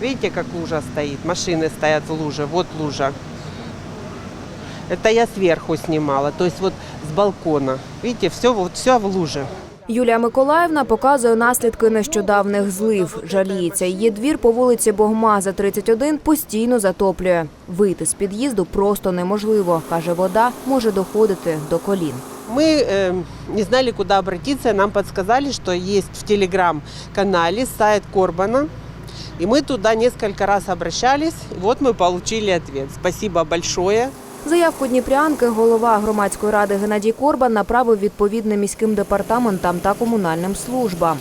Видите, как лужа стоит? Машины стоят в луже. Вот лужа. Это я сверху снимала, то есть вот с балкона. Видите, все, вот все в луже. Юлія Миколаївна показує наслідки нещодавних злив. Жаліється, її двір по вулиці Богмаза, 31, постійно затоплює. Вийти з під'їзду просто неможливо. Каже, вода може доходити до колін. Мы э, не знали, куда обратиться. Нам подсказали, что есть в телеграм-канале сайт Корбана. И мы туда несколько раз обращались. И вот мы получили ответ. Спасибо большое. Заявку Дніпрянки голова громадської ради Геннадій Корбан направив відповідним міським департаментам та комунальним службам.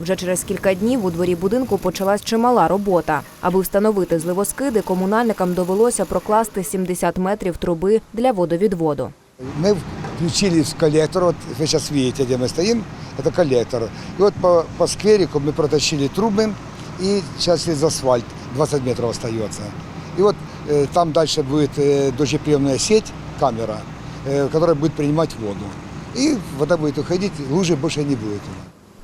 Вже через кілька днів у дворі будинку почалась чимала робота. Аби встановити зливоскиди, комунальникам довелося прокласти 70 метрів труби для водовідводу. Мы включили в коллектор, вот вы сейчас видите, где мы стоим, это коллектор. И вот по, по скверику мы протащили трубы, и сейчас есть асфальт, 20 метров остается. И вот э, там дальше будет э, дождеприемная сеть, камера, э, которая будет принимать воду. И вода будет уходить, лужи больше не будет.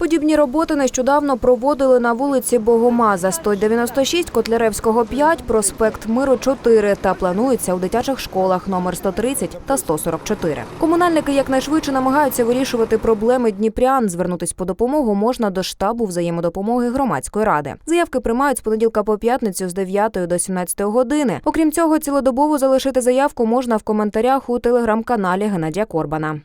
Подібні роботи нещодавно проводили на вулиці Богомаза 196, Котляревського 5, проспект Миру 4 та планується у дитячих школах номер 130 та 144. Комунальники якнайшвидше намагаються вирішувати проблеми дніпрян. Звернутись по допомогу можна до штабу взаємодопомоги громадської ради. Заявки приймають з понеділка по п'ятницю з 9 до 17 години. Окрім цього, цілодобово залишити заявку можна в коментарях у телеграм-каналі Геннадія Корбана.